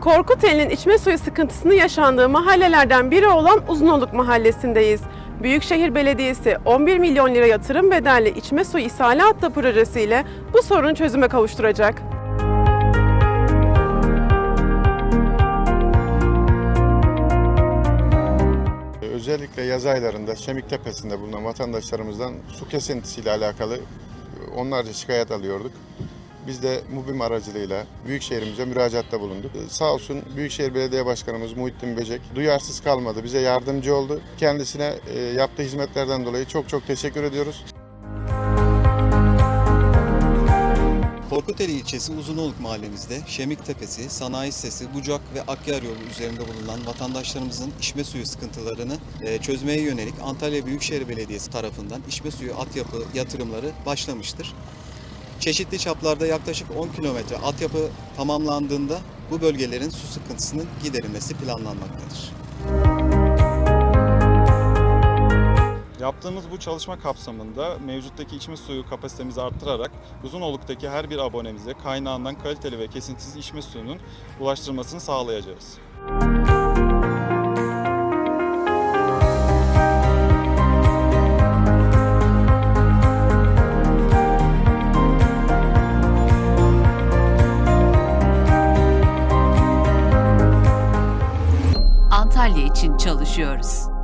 Korkuteli'nin içme suyu sıkıntısını yaşandığı mahallelerden biri olan Uzunoluk Mahallesi'ndeyiz. Büyükşehir Belediyesi 11 milyon lira yatırım bedelli içme suyu ishali hattı projesiyle bu sorunu çözüme kavuşturacak. Özellikle yaz aylarında Şemik Tepesi'nde bulunan vatandaşlarımızdan su kesintisiyle alakalı onlarca şikayet alıyorduk. Biz de MUBİM aracılığıyla Büyükşehir'imize müracaatta bulunduk. Ee, Sağ olsun Büyükşehir Belediye Başkanımız Muhittin Böcek duyarsız kalmadı. Bize yardımcı oldu. Kendisine e, yaptığı hizmetlerden dolayı çok çok teşekkür ediyoruz. Korkuteli ilçesi Uzunoluk mahallemizde Şemik Tepesi, Sanayi Sitesi, Bucak ve Akyar yolu üzerinde bulunan vatandaşlarımızın içme suyu sıkıntılarını e, çözmeye yönelik Antalya Büyükşehir Belediyesi tarafından içme suyu altyapı yatırımları başlamıştır. Çeşitli çaplarda yaklaşık 10 kilometre altyapı tamamlandığında bu bölgelerin su sıkıntısının giderilmesi planlanmaktadır. Yaptığımız bu çalışma kapsamında mevcuttaki içme suyu kapasitemizi arttırarak Uzunoluk'taki her bir abonemize kaynağından kaliteli ve kesintisiz içme suyunun ulaştırılmasını sağlayacağız. Antalya için çalışıyoruz.